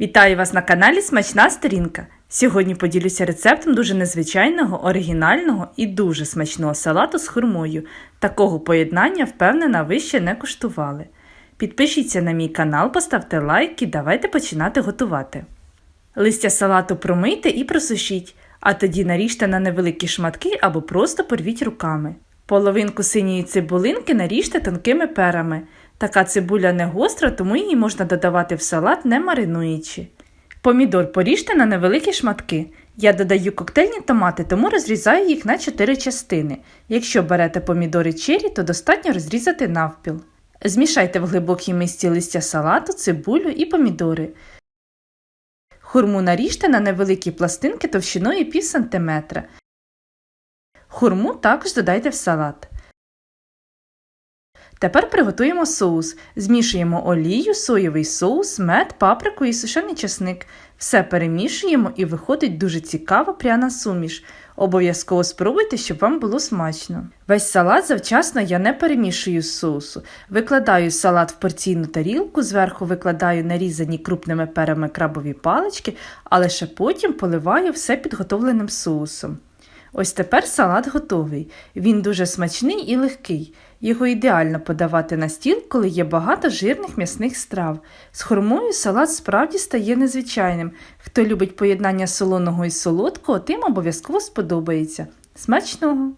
Вітаю вас на каналі Смачна Сторінка. Сьогодні поділюся рецептом дуже незвичайного, оригінального і дуже смачного салату з хурмою. Такого поєднання, впевнена, ви ще не куштували. Підпишіться на мій канал, поставте лайк і давайте починати готувати. Листя салату промийте і просушіть, а тоді наріжте на невеликі шматки або просто порвіть руками. Половинку синьої цибулинки наріжте тонкими перами. Така цибуля не гостра, тому її можна додавати в салат, не маринуючи. Помідор поріжте на невеликі шматки. Я додаю коктейльні томати, тому розрізаю їх на 4 частини. Якщо берете помідори чері, то достатньо розрізати навпіл. Змішайте в глибокій мисці листя салату, цибулю і помідори. Хурму наріжте на невеликі пластинки товщиною пів сантиметра. Хурму також додайте в салат. Тепер приготуємо соус. Змішуємо олію, соєвий соус, мед, паприку і сушений часник. Все перемішуємо і виходить дуже цікава пряна суміш. Обов'язково спробуйте, щоб вам було смачно. Весь салат завчасно я не перемішую з соусу. Викладаю салат в порційну тарілку, зверху викладаю нарізані крупними перами крабові палички, а лише потім поливаю все підготовленим соусом. Ось тепер салат готовий. Він дуже смачний і легкий. Його ідеально подавати на стіл, коли є багато жирних м'ясних страв. З хурмою салат справді стає незвичайним. Хто любить поєднання солоного і солодкого, тим обов'язково сподобається. Смачного!